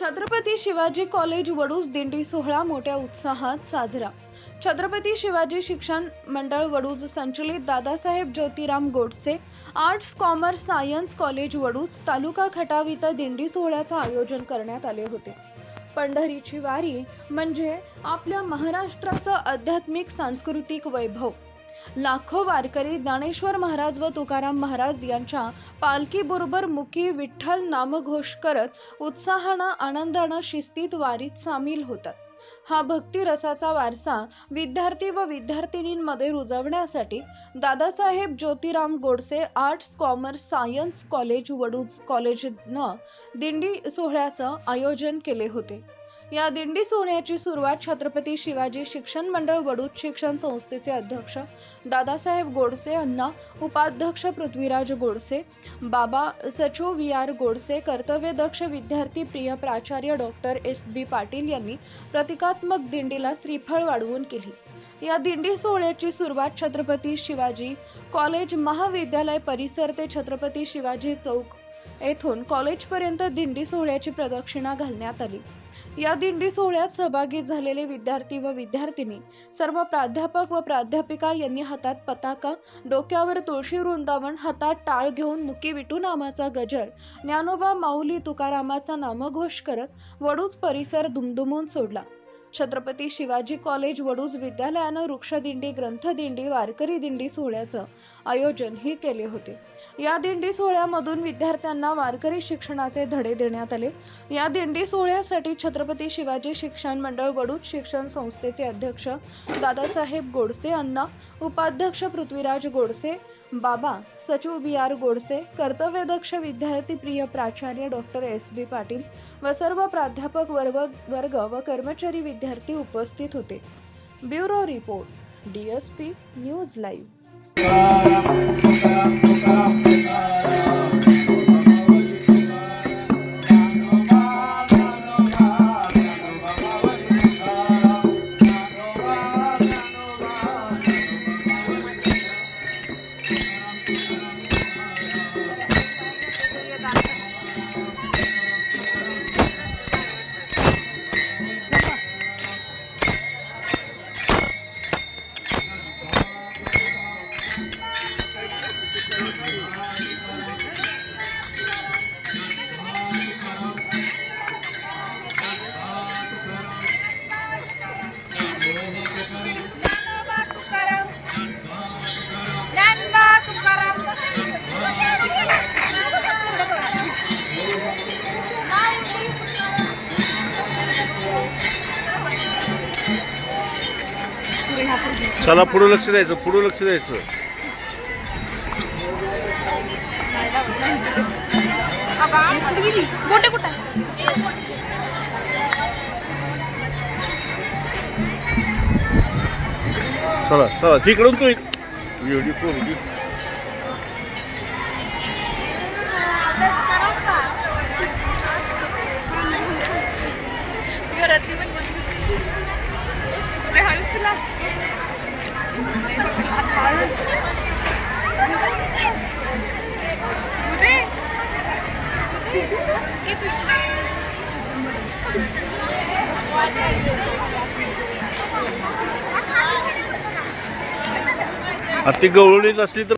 Chhatrapati Shivaji college Vaduj दिंडी सोहळा मोठ्या उत्साहात साजरा. छत्रपती शिवाजी शिक्षण मंडळ वडूज संचलित Dadasaheb Jyotiram Godse arts commerce science college Vaduj taluka Khatav इथं दिंडी सोहळ्याचं आयोजन करण्यात आले होते. पंढरीची वारी म्हणजे आपल्या महाराष्ट्राचं आध्यात्मिक सांस्कृतिक वैभव. लाखो वारकरी ज्ञानेश्वर महाराज व तुकाराम महाराज यांच्या पालखीबरोबर मुखी विठ्ठल नामघोष करत उत्साहानं आनंदानं शिस्तीत वारीत सामील होतात. हा भक्ती रसाचा वारसा विद्यार्थी व विद्यार्थिनींमध्ये रुजवण्यासाठी Dadasaheb Jyotiram Godse arts commerce science college Vaduj कॉलेजनं दिंडी सोहळ्याचं आयोजन केले होते. या दिंडी सोहळ्याची सुरुवात छत्रपती शिवाजी शिक्षण मंडळ वडूत शिक्षण संस्थेचे अध्यक्ष दादासाहेब गोडसे अण्णा उपाध्यक्ष पृथ्वीराज गोडसे बाबा सचिव व्ही आर गोडसे कर्तव्यदक्ष विद्यार्थी प्रिय प्राचार्य डॉक्टर एस बी पाटील यांनी प्रतिकात्मक दिंडीला श्रीफळ वाढवून केली. या दिंडी सोहळ्याची सुरुवात छत्रपती शिवाजी कॉलेज महाविद्यालय परिसर ते छत्रपती शिवाजी चौक येथून कॉलेजपर्यंत दिंडी सोहळ्याची प्रदक्षिणा घालण्यात आली. या दिंडी सोहळ्यात सहभागी झालेले विद्यार्थी व विद्यार्थिनी सर्व प्राध्यापक व प्राध्यापिका यांनी हातात पताका डोक्यावर तुळशी वृंदावन हातात टाळ घेऊन मुकी विटू नामाचा गजर ज्ञानोबा माऊली तुकारामाचा नामघोष करत वडूज परिसर दुमदुमून सोडला. छत्रपती शिवाजी कॉलेज वडूज विद्यालयानं वृक्षदिंडी ग्रंथदिंडी वारकरी दिंडी सोहळ्याचं आयोजनही केले होते. या दिंडी सोहळ्यामधून विद्यार्थ्यांना वारकरी शिक्षणाचे धडे देण्यात आले. या दिंडी सोहळ्यासाठी छत्रपती शिवाजी शिक्षण मंडळ वडूज शिक्षण संस्थेचे अध्यक्ष दादासाहेब गोडसे अण्णा उपाध्यक्ष पृथ्वीराज गोडसे बाबा सचिव बी आर गोडसे कर्तव्यदक्ष विद्यार्थी प्रिय प्राचार्य डॉक्टर एस बी पाटील व सर्व प्राध्यापक वर्ग वर्ग व कर्मचारी विद्यार्थी उपस्थित होते. Bureau report D S P news live. चला पुढे लक्ष द्यायचं पुढे लक्ष द्यायचं. चला चला तिकडून तू एक व्हिडिओ कोण घरातली पण पुढे हळूच तुला उदे ती गवळणीत असली तर